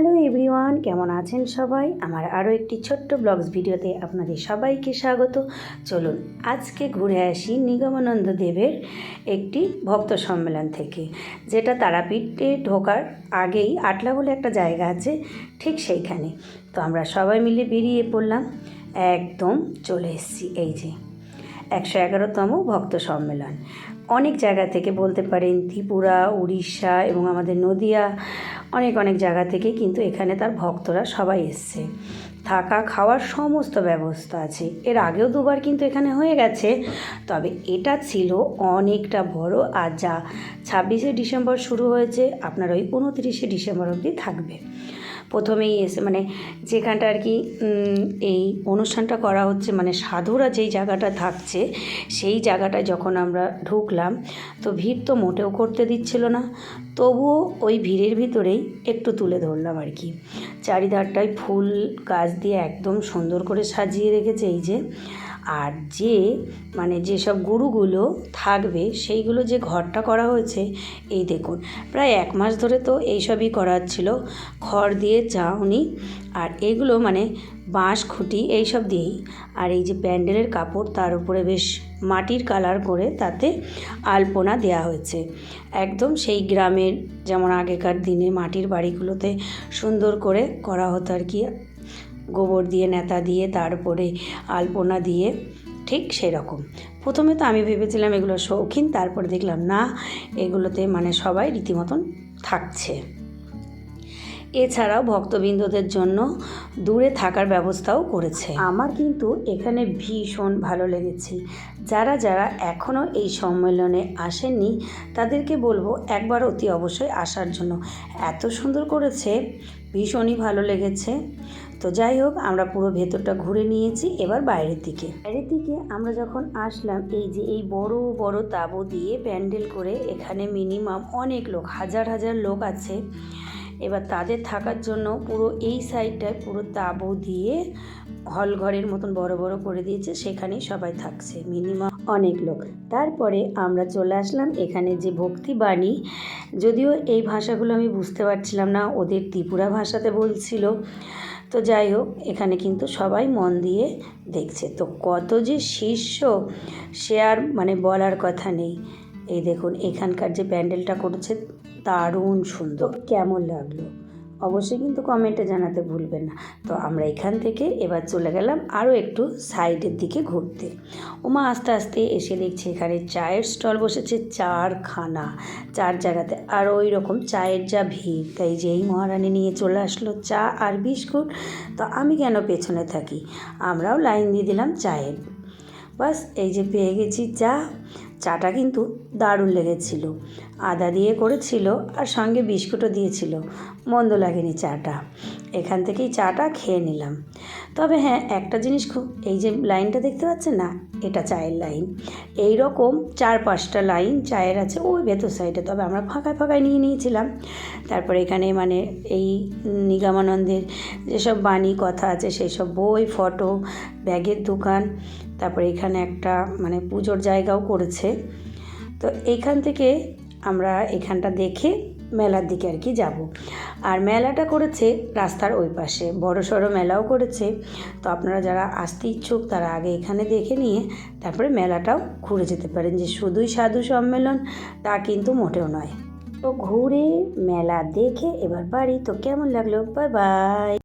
Hello everyone, কেমন আছেন সবাই? আমার আরও একটি ছোট্ট ব্লগস ভিডিওতে আপনাদের সবাইকে স্বাগত। চলুন, আজকে ঘুরে আসি নিগমানন্দ দেবের একটি ভক্ত সম্মেলন থেকে, যেটা তারাপীঠে ঢোকার আগেই আটলা বলে একটা জায়গা আছে ঠিক সেইখানে। তো আমরা সবাই মিলে বেরিয়ে পড়লাম, একদম চলে এসেছি এই যে একশো এগারোতম ভক্ত সম্মেলন। অনেক জায়গা থেকে বলতে পারেন ত্রিপুরা, উড়িষ্যা এবং আমাদের নদিয়া অনেক অনেক জায়গা থেকে কিন্তু এখানে তার ভক্তরা সবাই এসছে। থাকা খাওয়ার সমস্ত ব্যবস্থা আছে। এর আগেও দুবার কিন্তু এখানে হয়ে গেছে। তবে এটা ছিল অনেকটা বড় আর যা ছাব্বিশে ডিসেম্বর শুরু হয়েছে, আপনার ওই উনত্রিশে ডিসেম্বর অবধি থাকবে। প্রথমেই এসে মানে যেখানটা আর কি এই অনুষ্ঠানটা করা হচ্ছে মানে সাধুরা যেই জায়গাটা থাকছে, সেই জায়গাটায় যখন আমরা ঢুকলাম, তো ভিড় তো মোটেও করতে দিচ্ছিল না। তবুও ওই ভিড়ের ভিতরেই একটু তুলে ধরলাম আর কি। চারিধারটায় ফুল গাছ দিয়ে একদম সুন্দর করে সাজিয়ে রেখেছে এই যে। আর যে মানে যেসব গরুগুলো থাকবে, সেইগুলো যে ঘরটা করা হয়েছে, এই দেখুন, প্রায় এক মাস ধরে তো এইসবই করা হচ্ছিল খড় দিয়ে চাউনি আর এগুলো মানে বাঁশ, খুঁটি এইসব দিয়েই। আর এই যে প্যান্ডেলের কাপড়, তার উপরে বেশ মাটির কালার করে তাতে আলপনা দেয়া হয়েছে। একদম সেই গ্রামের যেমন আগেকার দিনে মাটির বাড়িগুলোতে সুন্দর করে করা হতো আর কি। গোবর দিয়ে, নেতা দিয়ে, তারপরে আলপনা দিয়ে ঠিক সেরকম। প্রথমে তো আমি ভেবেছিলাম এগুলো শৌখিন, তারপরে দেখলাম না, এগুলোতে মানে সবাই রীতিমতন থাকছে। এছাড়াও ভক্তবৃন্দদের জন্য দূরে থাকার ব্যবস্থাও করেছে। আমার কিন্তু এখানে ভীষণ ভালো লেগেছে। যারা যারা এখনও এই সম্মেলনে আসেননি, তাদেরকে বলব একবার অতি অবশ্যই আসার জন্য। এত সুন্দর করেছে, ভীষণই ভালো লেগেছে। তো যাই হোক, আমরা পুরো ভেতরটা ঘুরে নিয়েছি, এবার বাইরের দিকে। বাইরের দিকে আমরা যখন আসলাম, এই যে এই বড় বড় তাঁবু দিয়ে প্যান্ডেল করে এখানে মিনিমাম অনেক লোক, হাজার হাজার লোক আছে। এবার তাদের থাকার জন্য পুরো এই সাইডটায় পুরো তাঁবু দিয়ে হল ঘরের মতন বড় বড় করে দিয়েছে, সেখানেই সবাই থাকছে মিনিমাম অনেক লোক। তারপরে আমরা চলে আসলাম এখানে যে ভক্তি বাণী। যদিও এই ভাষাগুলো আমি বুঝতে পারছিলাম না, ওদের ত্রিপুরা ভাষাতে বলছিল। তো যাই হোক, এখানে কিন্তু সবাই মন দিয়ে দেখছে। তো কত যে শিষ্য, সে আর মানে বলার কথা নেই। এই দেখুন, এখানকার যে প্যান্ডেলটা করেছে দারুণ সুন্দর। কেমন লাগল? অবশ্যই কিন্তু কমেন্টে জানাতে ভুলবেন না। তো আমরা এখান থেকে এবার চলে গেলাম আরও একটু সাইডের দিকে ঘুরতে। ওমা আস্তে আস্তে এসে দেখছি এখানে চায়ের স্টল বসেছে, চার খানা। চার জায়গাতে আর ওই রকম চায়ের যা ভিড়, তাই যেই মহারানী নিয়ে চলে আসলো চা আর বিস্কুট, তো আমি কেন পেছনে থাকি? আমরাও লাইন দিয়ে দিলাম চায়ের। বাস, এই যে পেয়ে গেছি চা। চাটা কিন্তু দারুণ লেগেছিল। আদা দিয়ে করেছিল আর সঙ্গে বিস্কুটও দিয়েছিল। মন্দ লাগেনি চাটা। এখান থেকেই চাটা খেয়ে নিলাম। তবে হ্যাঁ একটা জিনিস খুব, এই যে লাইনটা দেখতে পাচ্ছেন না, এটা চায়ের লাইন। এই রকম চার পাঁচটা লাইন চায়ের আছে ওই ভেতর সাইডে। তবে আমরা ফাঁকায় ফাঁকায় নিয়ে নিয়েছিলাম। তারপরে এখানে মানে এই নিগমানন্দের যেসব বাণী কথা আছে সেই সব বই, ফটো, ব্যাগের দোকান, তারপরে এখানে একটা মানে পুজোর জায়গাও করেছে। তো এইখান থেকে আমরা এখানটা দেখে মেলার দিকে আর কি যাব। আর মেলাটা করেছে রাস্তার ওই পাশে, বড় সড়ো মেলাও করেছে। তো আপনারা যারা আসতে ইচ্ছুক তারা আগে এখানে দেখে নিয়ে তারপরে মেলাটাও ঘুরে যেতে পারেন। যে শুধুই সাধু সম্মেলন তা কিন্তু মোটেও নয়। তো ঘুরে মেলা দেখে এবার বাড়ি। তো কেমন লাগল? Bye bye